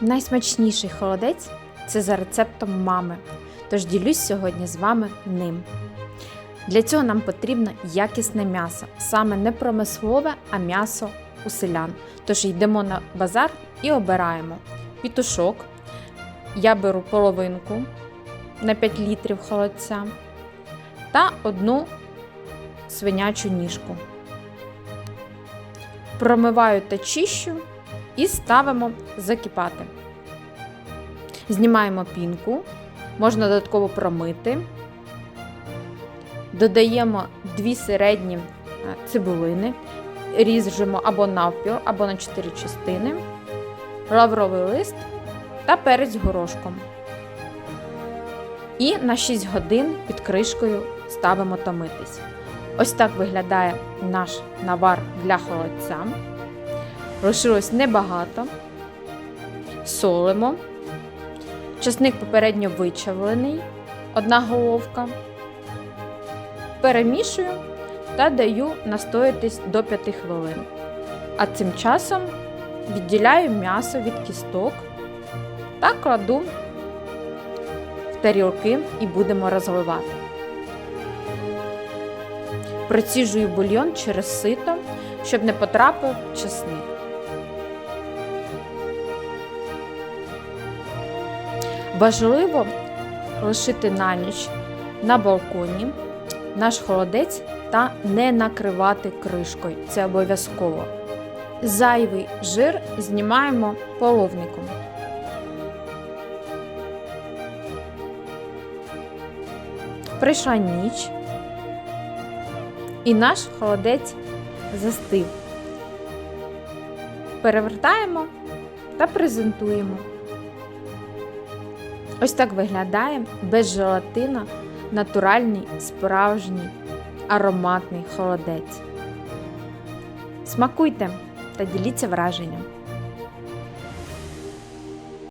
Найсмачніший холодець це за рецептом мами. Тож ділюсь сьогодні з вами ним. Для цього нам потрібно якісне м'ясо, саме не промислове, а м'ясо у селян. Тож йдемо на базар і обираємо пітушок. Я беру половинку на 5 літрів холодця та одну свинячу ніжку. Промиваю та чищу і ставимо закипати. Знімаємо пінку, можна додатково промити. Додаємо дві середні е, цибулини, ріжемо або навпіл, або на 4 частини, лавровий лист та перець горошком. І на 6 годин під кришкою ставимо томитись. Ось так виглядає наш навар для холодця. Лишилось небагато. Солимо. Часник попередньо вичавлений, одна головка. Перемішую та даю настоятись до 5 хвилин. А цим часом відділяю м'ясо від кісток та кладу в тарілки і будемо розливати. Проціжую бульйон через сито, щоб не потрапив чесник. Важливо лишити на ніч на балконі наш холодець та не накривати кришкою. Це обов'язково. Зайвий жир знімаємо половником. Прийшла ніч, і наш холодець застив. Перевертаємо та презентуємо. Ось так виглядає без желатина натуральний, справжній, ароматний холодець. Смакуйте та діліться враженням.